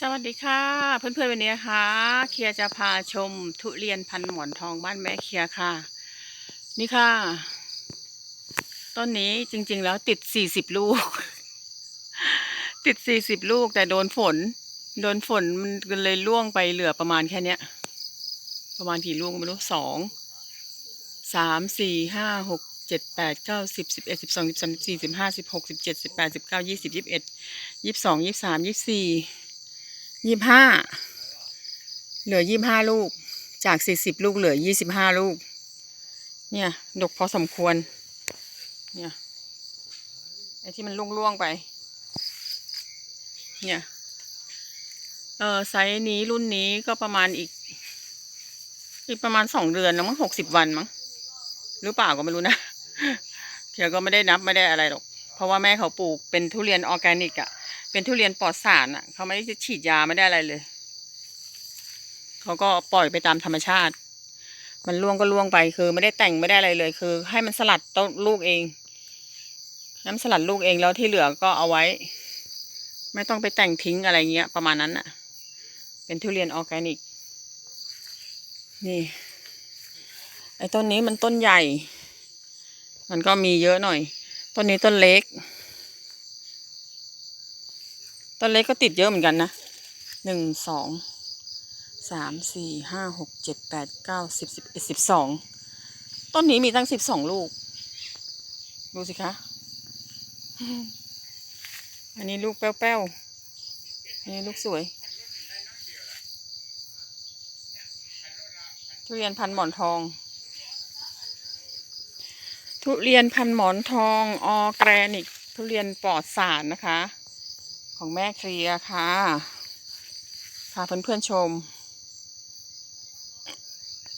สวัสดีค่ะ เพื่อนๆวันนี้นะคะเคียร์จะพาชมทุเรียนพันหมอนทองบ้านแม่เคียร์ค่ะ นี่ค่ะ ต้นนี้จริงๆแล้วติดสี่สิบลูก ติดสี่สิบลูกแต่โดนฝน โดนฝนมันก็เลยล่วงไปเหลือประมาณแค่เนี้ย ประมาณกี่ลูกไม่รู้สองสามสี่ห้าหกเจ็ดแปดเก้าสิบสิบเอ็ดสิบสองสิบสามสิบสี่สิบห้าสิบหกสิบเจ็ดสิบแปดสิบเก้ายี่สิบยี่สิบเอ็ดยี่สิบสองยี่สิบสามยี่สิบสี่ ยี่ห้าเหลือยี่ห้าลูก จากสี่สิบลูกเหลือยี่สิบห้าลูก เนี่ยดกพอสมควร เนี่ยไอ้ที่มันล่วงๆไป เนี่ย เออไซส์นี้รุ่นนี้ก็ประมาณอีก อีกประมาณสองเดือนนะมั้งหกสิบวันมั้งหรือเปล่าก็ไม่รู้นะเขียวก็ไม่ได้นับไม่ได้อะไรหรอก เพราะว่าแม่เขาปลูกเป็นทุเรียนออร์แกนิกอะ เป็นทุเรียนปลอดสารอะ เขาไม่ได้จะฉีดยาไม่ได้อะไรเลย เขาก็ปล่อยไปตามธรรมชาติ มันล่วงก็ล่วงไปคือไม่ได้แต่งไม่ได้อะไรเลย คือ ให้มันสลัดต้นลูกเองน้ำสลัดลูกเองแล้วที่เหลือก็เอาไว้ ไม่ต้องไปแต่งทิ้งอะไรเงี้ย ประมาณนั้นอะ เป็นทุเรียนออร์แกนิก นี่ ไอ้ต้นนี้มันต้นใหญ่ มันก็มีเยอะหน่อย ต้นนี้ต้นเล็ก ต้นเล็กก็ติดเยอะเหมือนกันนะหนึ่งสองสามสี่ห้าหกเจ็ดแปดเก้าสิบสิบเอ็ดสิบสองต้นนี้มีตั้งสิบสองลูก ดูสิคะ อันนี้ลูกแป้วๆอันนี้ลูกสวย ทุเรียนพันหมอนทอง ทุเรียนพันหมอนทองออแกนิก ทุเรียนปลอดสารนะคะ ของแม่เคลียค่ะพาเพื่อนๆชม